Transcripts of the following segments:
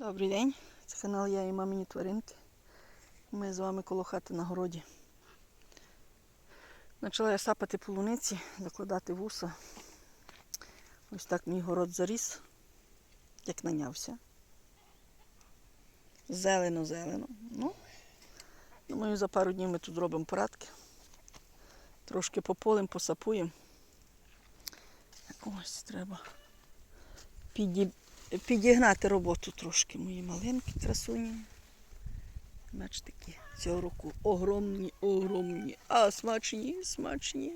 Добрий день, це канал Я і мамині тваринки. Ми з вами коло хати на городі. Почала я сапати полуниці, закладати вуса. Ось так мій город заріс, як нанявся. Зелено-зелено. Ну, думаю, за пару днів ми тут зробимо порадки. Трошки пополим, посапуємо. Ось треба піді... підігнати роботу трошки мої малинки красуні. Бачите, такі цього року огромні, огромні, а смачні, смачні.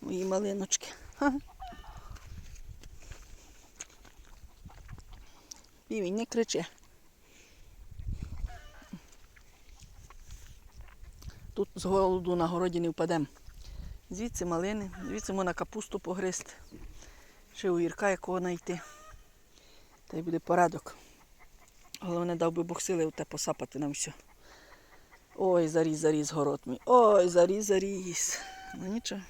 Мої малиночки. Ха. Півень, не кричи. Тут з голоду на городі не впадемо. Звідси малини, звідси можна капусту погризти. Ще огірка якого знайти. Та й буде порадок. Головне, дав би Бог сили те посапати нам все. Ой, заріс, заріс город мій. Ой, заріс, заріс. Ну нічого.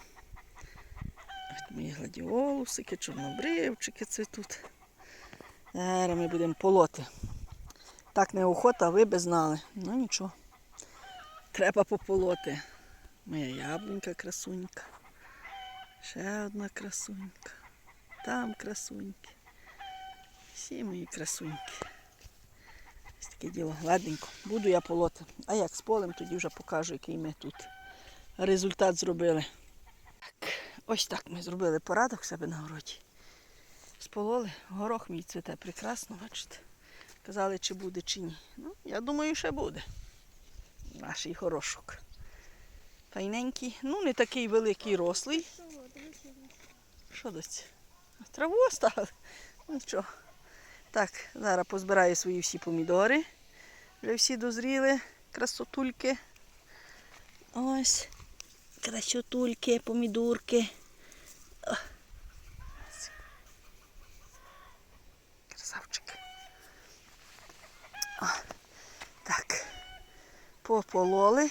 Ось мої гладіолусики, чорнобривчики цвітуть. Зараз ми будемо полоти. Так неохота, ви би знали. Ну нічого. Треба пополоти. Моя яблунька красунька. Ще одна красунька. Там красуньки. Всі мої красуньки. Ось таке діло гладненько. Буду я полоти. А як з полем, тоді вже покажу, який ми тут результат зробили. Так, ось так ми зробили порадок в себе на городі. Спололи, горох мій цвіте прекрасно, бачите. Казали, чи буде, чи ні. Ну, я думаю, ще буде. Наш горошок. Файненький. Ну, не такий великий рослий. Що дось? Траву оставили? Нічого. Так, зараз позбираю свої всі помідори. Вже всі дозріли, красотульки. Ось. Красотульки, помідорки. Красавчик. О. Так. Попололи.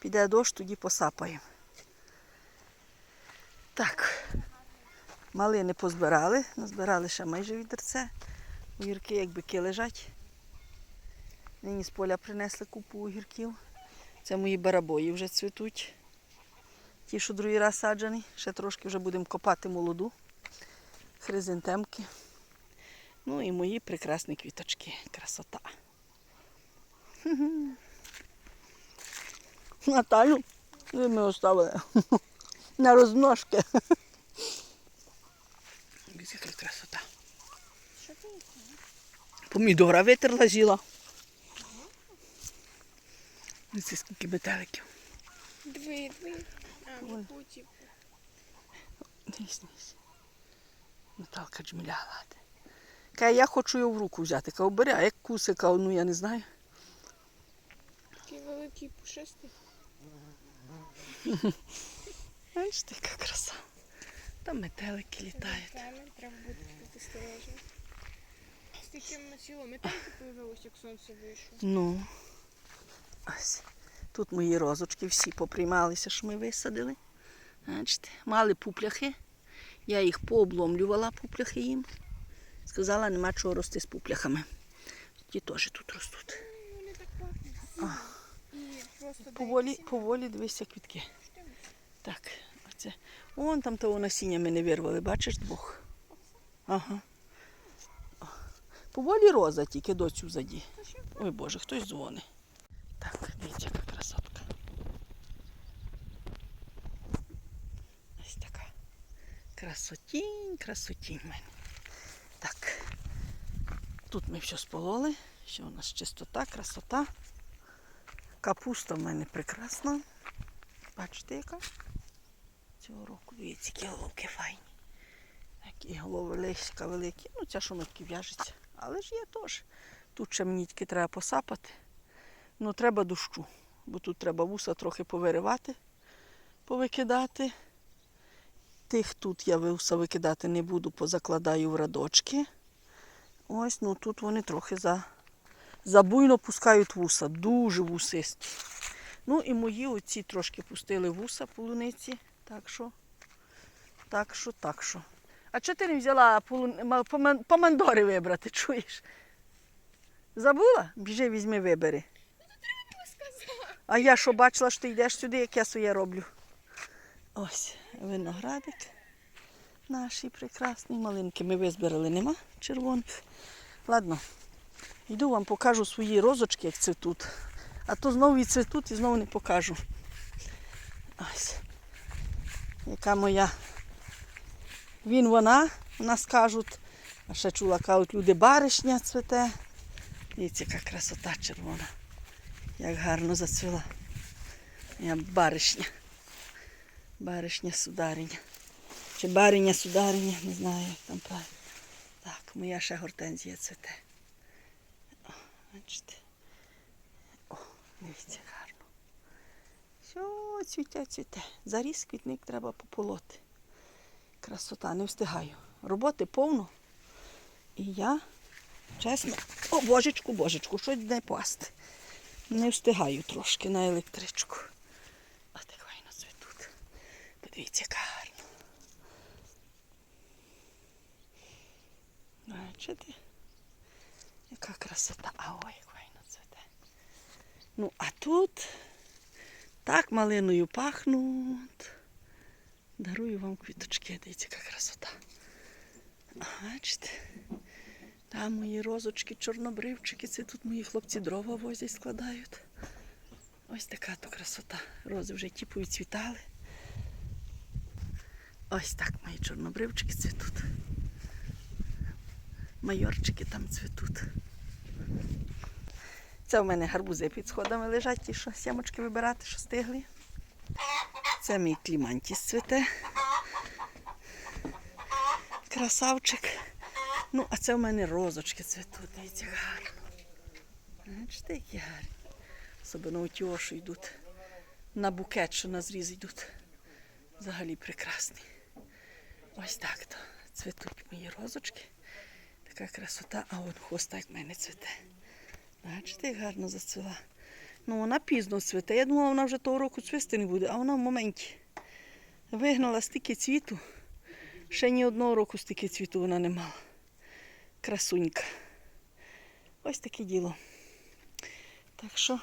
Піде дощ, тоді посапаємо. Так. Малини позбирали, назбирали ще майже відерце. Огірки, як бики лежать. Нині з поля принесли купу огірків. Це мої барабої вже цвітуть. Ті, що другий раз саджані. Ще трошки вже будемо копати молоду. Хризантемки. Ну і мої прекрасні квіточки. Красота. Наталю, ви ми оставили на розножки. Дивіться, яка красота. Що ти їх? Помідора витерла з'їла. Дивіться, скільки метеликів. Дві, дві. А, потім. Дивись, дивись. Наталка джміляла. Каже, я хочу його в руку взяти. Каже, бери, а як кусика, ну я не знаю. Такий великий пушистий. Бачите, яка краса. Там метелики літають. Правильно, треба бути осторожним. Стільки на ціло метелики появилось, як сонце вийшло. Ну. Ось. Тут мої розочки всі поприймалися, що ми висадили. Бачите, мали пупляхи. Я їх пообломлювала, пупляхи їм. Сказала, нема чого рости з пупляхами. Ті теж тут ростуть. Ну, Вони так пахнуть. І Поволі, поволі дивися квітки. Так, оце. Вон там того насіння ми не вирвали, бачиш двох. Ага. Поволі роза тільки доцю заді. Ой Боже, хтось дзвонить. Так, дивіться, яка красотка. Ось така. Красотінь, красотінь в мене. Так. Тут ми все спололи. Що у нас чистота, красота. Капуста в мене прекрасна. Бачите, яка? Цього року. Дивіться, які головки файні. Такі голови лиська великі. Ну, ця що в'яжеться. Але ж є теж. Тут ще мені треба посапати. Ну, треба дощу, бо тут треба вуса трохи повиривати, повикидати. Тих тут я вуса викидати не буду, позакладаю в радочки. Ось, ну тут вони трохи за, забуйно пускають вуса, дуже вусисті. Ну і мої оці трошки пустили вуса полуниці. Так що, так що, так що. А чого ти не взяла помандори вибрати, чуєш? Забула? Біжи, візьми, вибери. Сказала. А я що бачила, що ти йдеш сюди, як я своє роблю. Ось виноградик наші прекрасні малинки. Ми визбирали, нема червоних. Ладно, йду вам покажу свої розочки, як цвітуть. А то знову відцвітуть і знову не покажу. Ось. Яка моя. Він вона, у нас кажуть. А ще чула, кажуть, люди баришня цвете. Дивіться, яка красота червона. Як гарно зацвіла. Я баришня. Баришня судариня. Чи бариня судариня, не знаю, як там правильно. Так, моя ще гортензія цвіте. О, бачите. О, дивіться, гарно. Все, цвіте, цвіте. Заріз квітник треба пополоти. Красота, не встигаю. Роботи повно. І я, чесно, о, божечку, божечку, щось не пасти. Не встигаю трошки на електричку. А так файно цвітуть. Подивіться, гарно. Бачите? Яка красота. А ой, як файно цвіте. Ну, а тут так малиною пахнуть. Дарую вам квіточки. Дивіться, яка красота. Бачите? Там мої розочки, чорнобривчики, це тут мої хлопці дрова возять, складають. Ось така то красота. Рози вже ті повідцвітали. Ось так мої чорнобривчики цвітуть. Майорчики там цвітуть. Це в мене гарбузи під сходами лежать, ті, що сямочки вибирати, що стигли. Це мій клімантіс цвіте. Красавчик. Ну, а це в мене розочки цвітуть. Дивіться, гарно. Бачите, які гарні. Особливо ті, о, що йдуть на букет, що на зріз йдуть. Взагалі прекрасні. Ось так то цвітуть мої розочки. Така красота, а от хоста як в мене цвіте. Бачите, як гарно зацвіла. Ну, вона пізно цвіте. Я думала, вона вже того року цвісти не буде, а вона в моменті. Вигнала стільки цвіту. Ще ні одного року стільки цвіту вона не мала. Красунька. Ось таке діло. Так що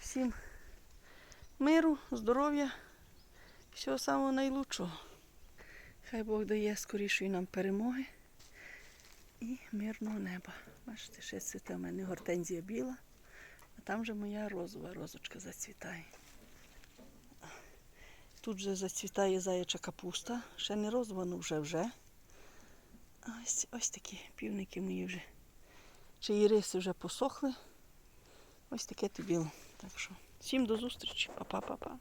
всім миру, здоров'я, всього самого найлучшого. Хай Бог дає скорішої нам перемоги і мирного неба. Бачите, ще цвіте в мене гортензія біла, а там же моя розова розочка зацвітає. Тут же зацвітає заяча капуста, ще не розова, ну вже вже. Ось, ось такі півники мої вже. Чиї риси вже посохли. Ось таке ти біло. Так що всім до зустрічі. Па-па-па-па.